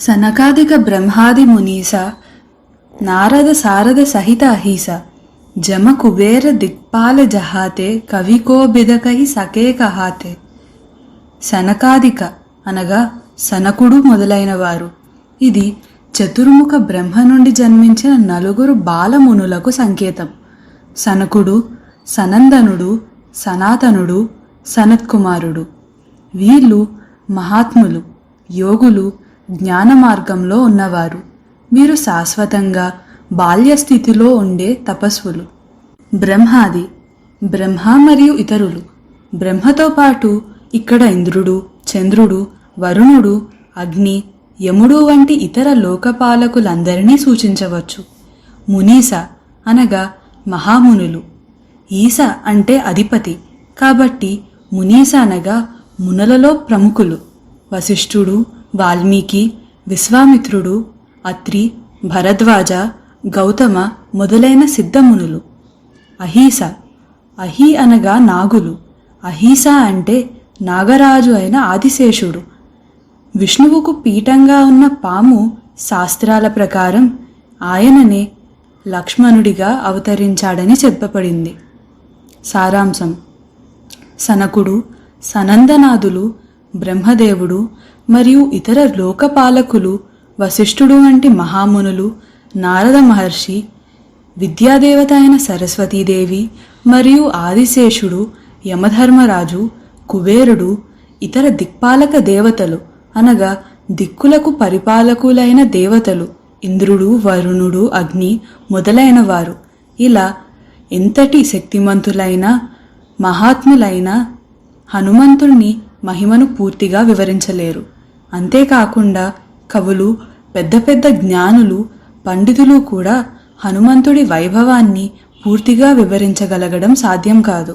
సనకాదిక బ్రహ్మాది మునీస నారద సారద సహిత అహీస జమ కుబేర దిక్పాల జహాతే కవికోబిదకహి సకే కహాతే. సనకాదిక అనగా సనకుడు మొదలైన వారు ఇది చతుర్ముఖ బ్రహ్మ నుండి జన్మించిన నలుగురు బాలమునులకు సంకేతం. సనకుడు సనందనుడు సనాతనుడు సనత్కుమారుడు. వీళ్ళు మహాత్ములు యోగులు జ్ఞాన మార్గంలో ఉన్నవారు. మీరు శాశ్వతంగా బాల్యస్థితిలో ఉండే తపస్సులు. బ్రహ్మాది. బ్రహ్మ మరియు ఇతరులు. బ్రహ్మతో పాటు ఇక్కడ ఇంద్రుడు చంద్రుడు వరుణుడు అగ్ని యముడు వంటి ఇతర లోకపాలకులందరినీ సూచించవచ్చు. మునీస అనగా మహామునులు. ఈస అంటే అధిపతి. కాబట్టి మునీస అనగా మునులలో ప్రముఖులు. వశిష్ఠుడు వాల్మీకి విశ్వామిత్రుడు అత్రి భరద్వాజ గౌతమ మొదలైన సిద్ధమునులు. అహీస అహి అనగా నాగులు. అహీస అంటే నాగరాజు అయిన ఆదిశేషుడు. విష్ణువుకు పీఠంగా ఉన్న పాము శాస్త్రాల ప్రకారం ఆయననే లక్ష్మణుడిగా అవతరించాడని చెప్పబడింది. సారాంశం. సనకుడు సనందనాథులు బ్రహ్మదేవుడు మరియు ఇతర లోకపాలకులు వశిష్ఠుడు వంటి మహామునులు నారద మహర్షి విద్యాదేవత అయిన సరస్వతీదేవి మరియు ఆదిశేషుడు యమధర్మరాజు కుబేరుడు ఇతర దిక్పాలక దేవతలు అనగా దిక్కులకు పరిపాలకులైన దేవతలు ఇంద్రుడు వరుణుడు అగ్ని మొదలైన వారు. ఇలా ఎంతటి శక్తిమంతులైన మహాత్ములైన హనుమంతుణ్ణి మహిమను పూర్తిగా వివరించలేరు. అంతేకాకుండా కవులు పెద్ద పెద్ద జ్ఞానులు పండితులు కూడా హనుమంతుడి వైభవాన్ని పూర్తిగా వివరించగలగడం సాధ్యం కాదు.